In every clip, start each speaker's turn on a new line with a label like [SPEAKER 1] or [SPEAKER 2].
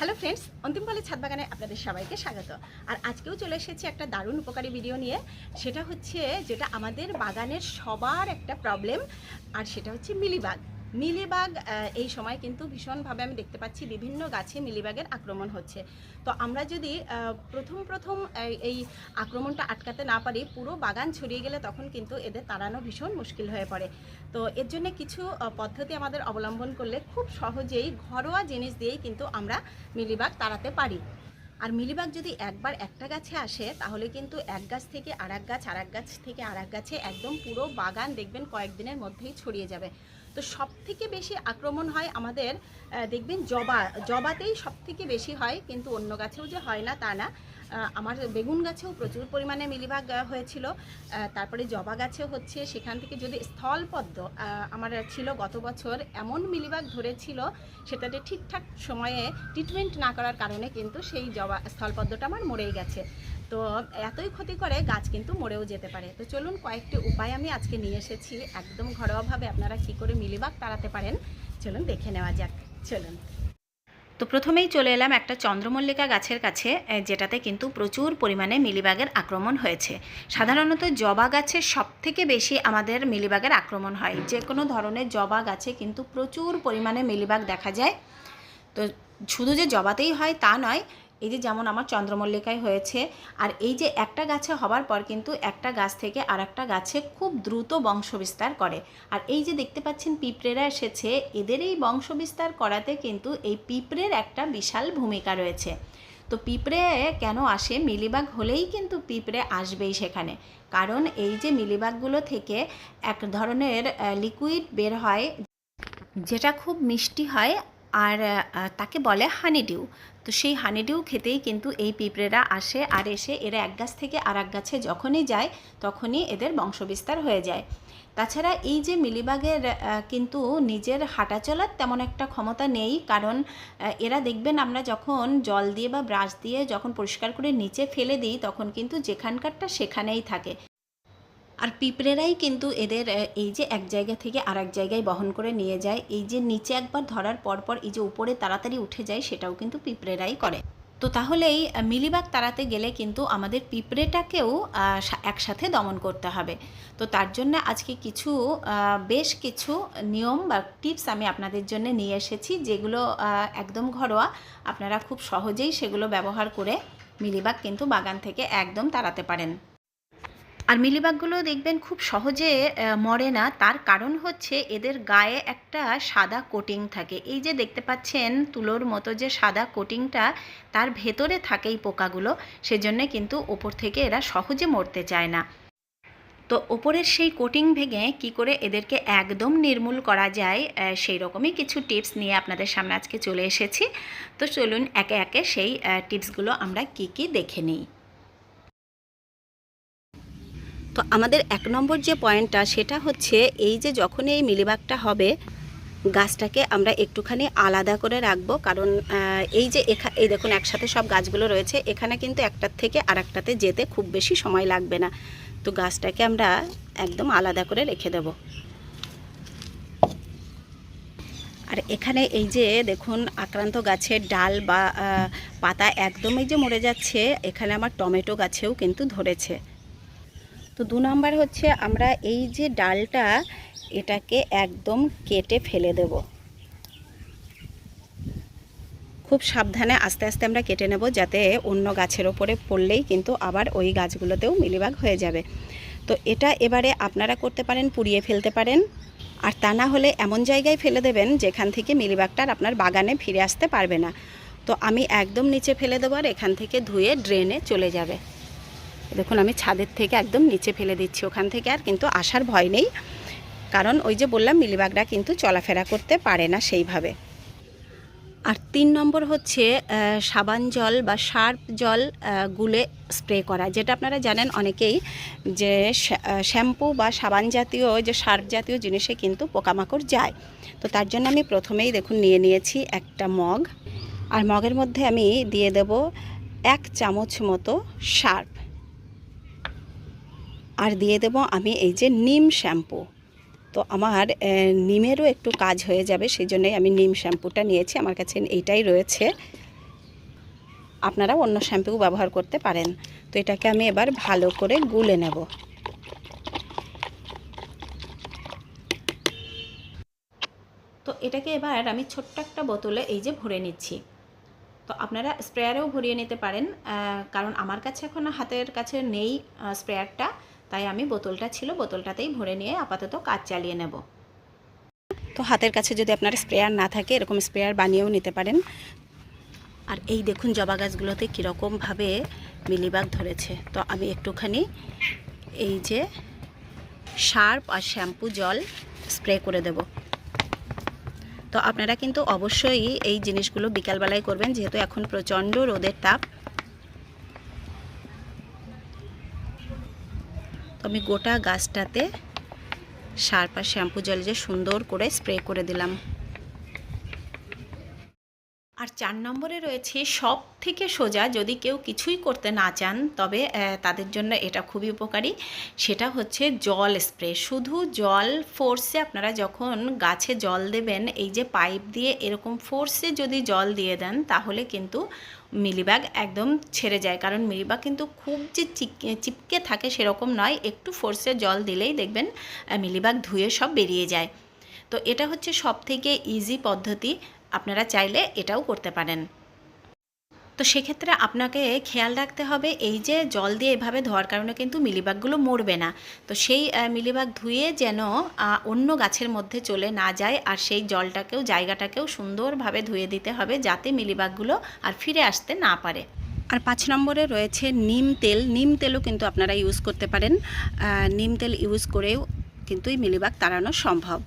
[SPEAKER 1] Hello friends, অন্তিম বলে ছাদ বাগানে আপনাদের সবাইকে স্বাগত। আর আজকেও চলে এসেছি একটা দারুণ উপকারী ভিডিও নিয়ে। সেটা হচ্ছে যেটা আমাদের বাগানের সবার একটা প্রবলেম আর সেটা হচ্ছে মিলিবাগ। মিলিবাগ এই সময় কিন্তু ভীষণভাবে আমি দেখতে পাচ্ছি বিভিন্ন গাছে মিলিবাগের আক্রমণ হচ্ছে। তো আমরা যদি প্রথম প্রথম এই- আক্রমণটা আটকাতে না পারি, পুরো বাগান ছড়িয়ে গেলে তখন কিন্তু এদের তাড়ানো ভীষণ মুশকিল হয়ে পড়ে। তো এর জন্য কিছু পদ্ধতি আমাদের অবলম্বন করলে খুব সহজেই ঘরোয়া জিনিস দিয়েই কিন্তু আমরা মিলিবাগ তাড়াতে পারি। আর মিলিবাগ যদি একবার একটা গাছে আসে, তাহলে কিন্তু এক গাছ থেকে আর গাছ আর গাছ থেকে আর গাছে একদম পুরো বাগান দেখবেন কয়েকদিনের মধ্যেই ছড়িয়ে যাবে। তো সব থেকে বেশি আক্রমণ হয় আমাদের দেখবেন জবা, জবাতেই সব থেকে বেশি হয়, কিন্তু অন্য গাছেও যে হয় না তা না। আমার বেগুন গাছেও প্রচুর পরিমাণে মিলিভাগ হয়েছিল। তারপরে জবা গাছেও হচ্ছে, সেখান থেকে যদি স্থলপদ্ম আমার ছিল গত বছর, এমন মিলিবাগ ধরেছিল, সেটাতে ঠিকঠাক সময়ে ট্রিটমেন্ট না করার কারণে কিন্তু সেই জবা, স্থলপদ্মটা আমার মরেই গেছে। তো এতই ক্ষতি করে গাছ কিন্তু মরেও যেতে পারে। তো চলুন কয়েকটি উপায় আমি আজকে নিয়ে এসেছি। একদম ঘরোয়াভাবে আপনারা কি করে মিলিবাগ তাড়াতে পারেন, চলুন দেখে নেওয়া যাক। চলুন। তো প্রথমেই চলে এলাম একটা চন্দ্রমল্লিকা গাছের কাছে যেটাতে কিন্তু প্রচুর পরিমাণে মিলিবাগের আক্রমণ হয়েছে। সাধারণত জবা গাছে সব থেকে বেশি আমাদের মিলিবাগের আক্রমণ হয়। যে কোনো ধরনের জবা গাছে কিন্তু প্রচুর পরিমাণে মিলিবাগ দেখা যায়। তো শুধু যে জবাতেই হয় তা নয় এই যে যেমন আমার চন্দ্রমল্লিকায় হয়েছে, আর এই যে একটা গাছে হবার পর কিন্তু একটা গাছ থেকে আর একটা গাছে খুব দ্রুত বংশবিস্তার করে। আর এই যে দেখতে পাচ্ছেন পিঁপড়েরা এসেছে, এদের এই বংশবিস্তার করাতে কিন্তু এই পিঁপড়ের একটা বিশাল ভূমিকা রয়েছে। তো পিঁপড়ে কেন আসে? মিলিবাগ হলেই কিন্তু পিঁপড়ে আসবেই সেখানে। কারণ এই যে মিলিবাগগুলো থেকে এক ধরনের লিকুইড বের হয়, যেটা খুব মিষ্টি হয়, আর তাকে বলে হানিডিউ তো সেই হানিডিউ খেতেই কিন্তু এই পিঁপড়েরা আসে আর এসে এরা এক গাছ থেকে আর এক গাছে যখনই যায়, তখনই এদের বংশবিস্তার হয়ে যায়। তাছাড়া এই যে মিলিবাগের কিন্তু নিজের হাঁটা চলার তেমন একটা ক্ষমতা নেই, কারণ এরা দেখবেন আমরা যখন জল দিয়ে বা ব্রাশ দিয়ে যখন পরিষ্কার করে নিচে ফেলে দিই, তখন কিন্তু যেখানকারটা সেখানেই থাকে। আর পিঁপড়েরাই কিন্তু এদের এই যে এক জায়গা থেকে আর এক জায়গায় বহন করে নিয়ে যায় এই যে নিচে একবার ধরার পরপর এই যে উপরে তাড়াতাড়ি উঠে যায় সেটাও কিন্তু পিঁপড়েরাই করে। তো তাহলেই আহ, মিলিবাগ তাড়াতে গেলে কিন্তু আমাদের পিঁপড়েটাকেও একসাথে দমন করতে হবে। তো তার জন্য আজকে কিছু বেশ কিছু নিয়ম বা টিপস আমি আপনাদের জন্য নিয়ে এসেছি যেগুলো একদম ঘরোয়া। আপনারা খুব সহজেই সেগুলো ব্যবহার করে মিলিবাগ কিন্তু বাগান থেকে একদম তাড়াতে পারেন। আর মিলিবাগগুলো দেখবেন খুব সহজে মরে না। তার কারণ হচ্ছে এদের গায়ে একটা সাদা কোটিং থাকে। এই যে দেখতে পাচ্ছেন তুলোর মতো যে সাদা কোটিংটা তার ভেতরে থাকে এই পোকাগুলো। সেজন্য কিন্তু ওপর থেকে এরা সহজে মরতে চায় না। তো ওপরের সেই কোটিং ভেঙে কি করে এদেরকে একদম নির্মূল করা যায় সেই রকমই কিছু টিপস নিয়ে আপনাদের সামনে আজকে চলে এসেছি। তো চলুন একে একে সেই টিপসগুলো আমরা কি কি দেখে নিই। তো আমাদের এক নম্বর যে পয়েন্টটা, সেটা হচ্ছে এই যে যখন এই মিলিবাগটা হবে, গাছটাকে আমরা একটুখানি আলাদা করে রাখব। কারণ এই যে এখা, এই দেখুন, একসাথে সব গাছগুলো রয়েছে, এখানে কিন্তু একটার থেকে আর যেতে খুব বেশি সময় লাগবে না। তো গাছটাকে আমরা একদম আলাদা করে রেখে দেব। আর এখানে এই যে দেখুন, আক্রান্ত গাছের ডাল বা পাতা একদমই যে মরে যাচ্ছে, এখানে আমার টমেটো গাছেও কিন্তু ধরেছে। তো দু নম্বর হচ্ছে আমরা এই যে ডালটা, এটাকে একদম কেটে ফেলে দেব। খুব সাবধানে আস্তে আস্তে আমরা কেটে নেব, যাতে অন্য গাছের ওপরে পড়লেই কিন্তু আবার ওই গাছগুলোতেও মিলিবাগ হয়ে যাবে। তো এটা এবারে আপনারা করতে পারেন, পুড়িয়ে ফেলতে পারেন। আর তা না হলে এমন জায়গায় ফেলে দেবেন, যেখান থেকে মিলিবাগটা আর আপনার বাগানে ফিরে আসতে পারবে না। তো আমি একদম নিচে ফেলে দেবো আর এখান থেকে ধুয়ে ড্রেনে চলে যাবে। দেখুন, আমি ছাদের থেকে একদম নিচে ফেলে দিচ্ছি ওখান থেকে আর কিন্তু আসার ভয় নেই। কারণ ওই যে বললাম, মিলিবাগরা কিন্তু চলাফেরা করতে পারে না সেইভাবে। আর তিন নম্বর হচ্ছে সাবান জল বা শার্প জল গুলে স্প্রে করা। যেটা আপনারা জানেন অনেকেই যে শ্যাম্পু বা সাবান জাতীয় যে শার্প জাতীয় জিনিসে কিন্তু পোকামাকড় যায়। তো তার জন্য আমি প্রথমেই দেখুন, নিয়ে নিয়েছি একটা মগ। আর মগের মধ্যে আমি দিয়ে দেব এক চামচ মতো শার্প। আর দিয়ে দেব আমি এই যে নিম শ্যাম্পু। তো আমার নিমেরও একটু কাজ হয়ে যাবে সেই জন্যই আমি নিম শ্যাম্পুটা নিয়েছি, আমার কাছে এইটাই রয়েছে। আপনারা অন্য শ্যাম্পু ব্যবহার করতে পারেন। তো এটাকে আমি এবার ভালো করে গুলে নেব। তো এটাকে এবার আমি ছোট্ট একটা বোতলে এই যে ভরে নিচ্ছি। তো আপনারা স্প্রেয়ারেও ভরিয়ে নিতে পারেন কারণ আমার কাছে এখন হাতের কাছে নেই স্প্রেয়ারটা। তাই আমি বোতলটা ছিল, বোতলটাতেই ভরে নিয়ে আপাতত কাজ চালিয়ে নেব। তো হাতের কাছে যদি আপনার স্প্রেয়ার না থাকে, এরকম স্প্রেয়ার বানিয়েও নিতে পারেন। আর এই দেখুন জবা গাছগুলোতে কীরকমভাবে মিলিবাগ ধরেছে। তো আমি একটুখানি এই যে শার্প আর শ্যাম্পু জল স্প্রে করে দেব। তো আপনারা কিন্তু অবশ্যই এই জিনিসগুলো বিকালবেলায় করবেন, যেহেতু এখন প্রচণ্ড রোদের তাপ। তো আমি গোটা গাছটাতে সার বা শ্যাম্পু জল যে সুন্দর করে স্প্রে করে দিলাম। আর চার নম্বরে রয়েছে সব থেকে সোজা যদি কেউ কিছুই করতে না চান, তবে তাদের জন্য এটা খুবই উপকারী। সেটা হচ্ছে জল স্প্রে। শুধু জল ফোর্সে আপনারা যখন গাছে জল দেবেন, এই যে পাইপ দিয়ে এরকম ফোর্সে যদি জল দিয়ে দেন, তাহলে কিন্তু মিলিবাগ একদম ছেড়ে যায়। কারণ মিলিবাগ কিন্তু খুব যে চিপকে থাকে সেরকম নয়, একটু ফোর্সে জল দিলেই দেখবেন মিলিবাগ ধুয়ে সব বেরিয়ে যায়। তো এটা হচ্ছে সব থেকে ইজি পদ্ধতি। আপনারা চাইলে এটাও করতে পারেন। তো সেক্ষেত্রে আপনাকে খেয়াল রাখতে হবে, এই যে জল দিয়ে এভাবে ধোয়ার কারণে কিন্তু মিলিবাগগুলো মরবে না। তো সেই মিলিবাগ ধুয়ে যেন অন্য গাছের মধ্যে চলে না যায়, আর সেই জলটাকেও, জায়গাটাকেও সুন্দরভাবে ধুয়ে দিতে হবে যাতে মিলিবাগগুলো আর ফিরে আসতে না পারে। আর পাঁচ নম্বরে রয়েছে নিম তেল। নিম তেলও কিন্তু আপনারা ইউজ করতে পারেন। নিম তেল ইউজ করেও কিন্তু এই মিলিবাগ তাড়ানো সম্ভব।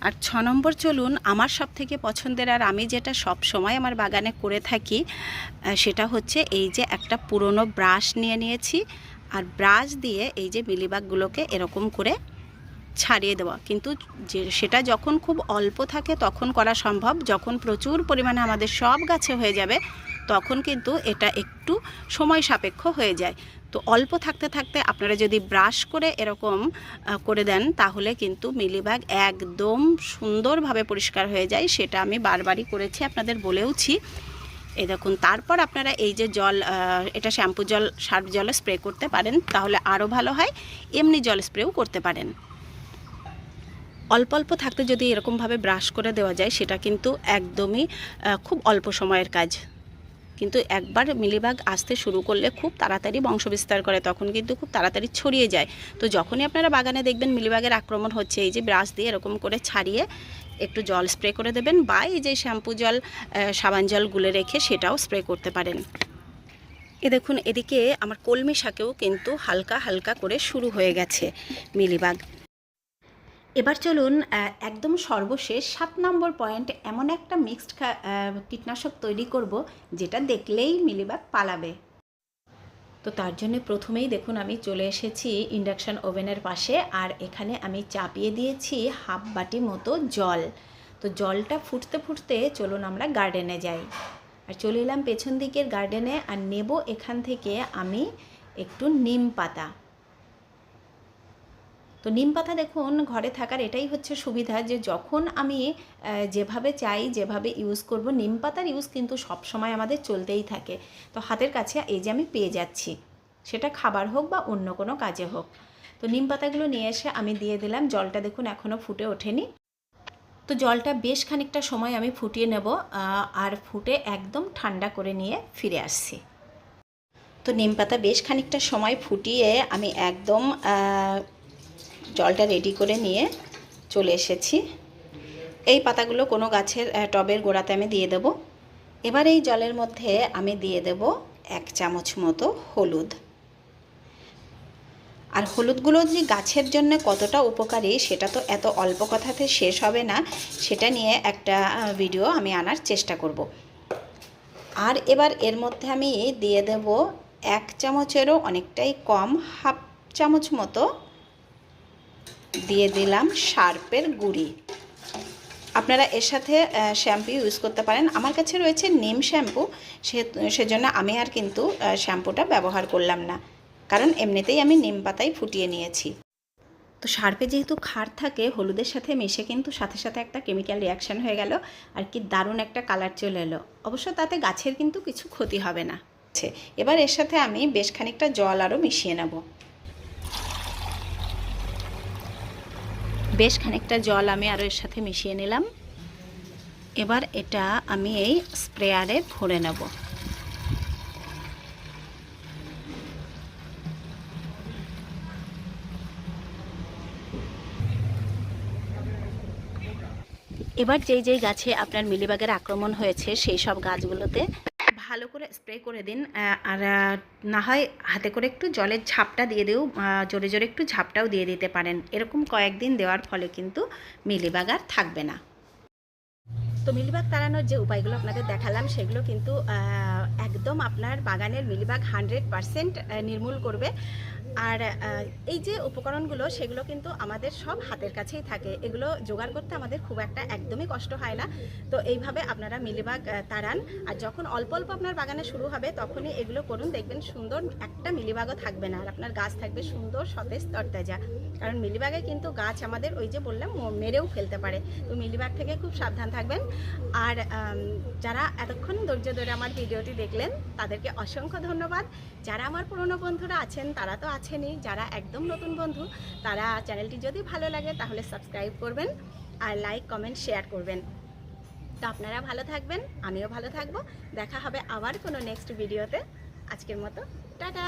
[SPEAKER 1] আর ছ নম্বর চলুন, আমার সব থেকে পছন্দের আর আমি যেটা সব সময় আমার বাগানে করে থাকি সেটা হচ্ছে এই যে একটা পুরনো ব্রাশ নিয়ে নিয়েছি আর ব্রাশ দিয়ে এই যে মিলিবাগগুলোকে এরকম করে ছাড়িয়ে দেওয়া। কিন্তু যে সেটা যখন খুব অল্প থাকে তখন করা সম্ভব, যখন প্রচুর পরিমাণে আমাদের সব গাছে হয়ে যাবে তখন কিন্তু এটা একটু সময় সাপেক্ষ হয়ে যায়। তো অল্প থাকতে থাকতে আপনারা যদি ব্রাশ করে এরকম করে দেন, তাহলে কিন্তু মিলিবাগ একদম সুন্দরভাবে পরিষ্কার হয়ে যায়। সেটা আমি বারবারই করেছি, আপনাদের বলেওছি। এই দেখুন, তারপর আপনারা এই যে জল এটা শ্যাম্পু জল, সার্ফ জল স্প্রে করতে পারেন, তাহলে আরও ভালো হয়। এমনি জল স্প্রেও করতে পারেন। অল্প অল্প থাকতে যদি এরকমভাবে ব্রাশ করে দেওয়া যায়, সেটা কিন্তু একদমই খুব অল্প সময়ের কাজ। কিন্তু একবার মিলিবাগ আসতে শুরু করলে খুব তাড়াতাড়ি বংশবিস্তার করে, তখন কিন্তু খুব তাড়াতাড়ি ছড়িয়ে যায়। তো যখনই আপনারা বাগানে দেখবেন মিলিবাগের আক্রমণ হচ্ছে, এই যে ব্রাশ দিয়ে এরকম করে ছাড়িয়ে একটু জল স্প্রে করে দেবেন বা এই যে শ্যাম্পু জল সাবান জল গুলে রেখে সেটাও স্প্রে করতে পারেন। এ দেখুন, এদিকে আমার কলমি শাকেও কিন্তু হালকা হালকা করে শুরু হয়ে গেছে মিলিবাগ। এবার চলুন একদম সর্বশেষ সাত নম্বর পয়েন্ট এমন একটা মিক্সড কীটনাশক তৈরি করব যেটা দেখলেই মিলিবাগ পালাবে। তো তার জন্য প্রথমেই দেখুন, আমি চলে এসেছি ইন্ডাকশান ওভেনের পাশে, আর এখানে আমি চাপিয়ে দিয়েছি হাফ বাটি মতো জল। তো জলটা ফুটতে ফুটতে চলুন আমরা গার্ডেনে যাই। আর চলে এলাম পেছন দিকের গার্ডেনে আর নেব এখান থেকে আমি একটু নিম পাতা। তো নিম পাতা দেখুন, ঘরে থাকার এটাই হচ্ছে সুবিধা যে যখন আমি যেভাবে চাই, যেভাবে ইউজ করব, নিম পাতার ইউজ কিন্তু সব সময় আমাদের চলতেই থাকে। তো হাতের কাছে এই যে আমি পেয়ে যাচ্ছি, সেটা খাবার হোক বা অন্য কোনো কাজে হোক। তো নিম পাতাগুলো নিয়ে এসে আমি দিয়ে দিলাম, জলটা দেখুন এখনও ফুটে ওঠেনি। তো জলটা বেশ খানিকটা সময় আমি ফুটিয়ে নেব আর ফুটে একদম ঠান্ডা করে নিয়ে ফিরে আসছি। তো নিম পাতা বেশ খানিকটা সময় ফুটিয়ে আমি একদম জলটা রেডি করে নিয়ে চলে এসেছি। এই পাতাগুলো কোনো গাছের টবের গোড়াতে আমি দিয়ে দেব। এবার এই জলের মধ্যে আমি দিয়ে দেব এক চামচ মতো হলুদ। আর হলুদগুলো যে গাছের জন্য কতটা উপকারী, সেটা তো এত অল্প কথাতে শেষ হবে না। সেটা নিয়ে একটা ভিডিও আমি আনার চেষ্টা করব। আর এবার এর মধ্যে আমি দিয়ে দেব এক চামচেরও অনেকটাই কম, হাফ চামচ মতো দিয়ে দিলাম শার্পের গুঁড়ি। আপনারা এর সাথে শ্যাম্পু ইউজ করতে পারেন। আমার কাছে রয়েছে নিম শ্যাম্পু সে, সেজন্য আমি আর কিন্তু শ্যাম্পুটা ব্যবহার করলাম না। কারণ এমনিতেই আমি নিম পাতাই ফুটিয়ে নিয়েছি। তো সার্পে যেহেতু খার থাকে, হলুদের সাথে মিশে কিন্তু সাথে সাথে একটা কেমিক্যাল রিয়াকশান হয়ে গেল আর কি দারুণ একটা কালার চলে এলো। অবশ্য তাতে গাছের কিন্তু কিছু ক্ষতি হবে না। এবার এর সাথে আমি বেশ খানিকটা জল আরও মিশিয়ে নেব। বেশ খানিকটা জল আমি আরও এর সাথে মিশিয়ে নিলাম। এবার এটা আমি এই স্প্রেয়ারে ভরে নেব। এবার যেই যেই গাছে আপনার মিলিবাগের আক্রমণ হয়েছে, সেই সব গাছগুলোতে ভালো করে স্প্রে করে দিন আর না হয় হাতে করে একটু জলের ঝাপটা দিয়ে দিও জোরে জোরে একটু ঝাপটাও দিয়ে দিতে পারেন। এরকম কয়েকদিন দেওয়ার ফলে কিন্তু মিলিবাগ আর থাকবে না। তো মিলিবাগ তাড়ানোর যে উপায়গুলো আপনাদের দেখালাম, সেগুলো কিন্তু একদম আপনার বাগানের মিলিবাগ হান্ড্রেড পারসেন্ট নির্মূল করবে। আর এই যে উপকরণগুলো, সেগুলো কিন্তু আমাদের সব হাতের কাছেই থাকে। এগুলো জোগাড় করতে আমাদের খুব একটা একদমই কষ্ট হয় না। তো এইভাবে আপনারা মিলিবাগ তাড়ান আর যখন অল্প অল্প আপনার বাগানে শুরু হবে, তখনই এগুলো করুন। দেখবেন সুন্দর একটা মিলিবাগও থাকবে না। আর আপনার গাছ থাকবে সুন্দর সতেজ তরতাজা। কারণ মিলিবাগে কিন্তু গাছ আমাদের ওই যে বললাম মেরেও ফেলতে পারে। তো মিলিবাগ থেকে খুব সাবধান থাকবেন। আর যারা এতক্ষণ ধৈর্য ধরে আমার ভিডিওটি দেখলেন, তাদেরকে অসংখ্য ধন্যবাদ। যারা আমার পুরনো বন্ধুরা আছেন, তারা তো আছেনই যারা একদম নতুন বন্ধু, তারা চ্যানেলটি যদি ভালো লাগে তাহলে সাবস্ক্রাইব করবেন আর লাইক, কমেন্ট, শেয়ার করবেন। তো আপনারা ভালো থাকবেন, আমিও ভালো থাকব। দেখা হবে আবার কোনো নেক্সট ভিডিওতে আজকের মতো, টাটা!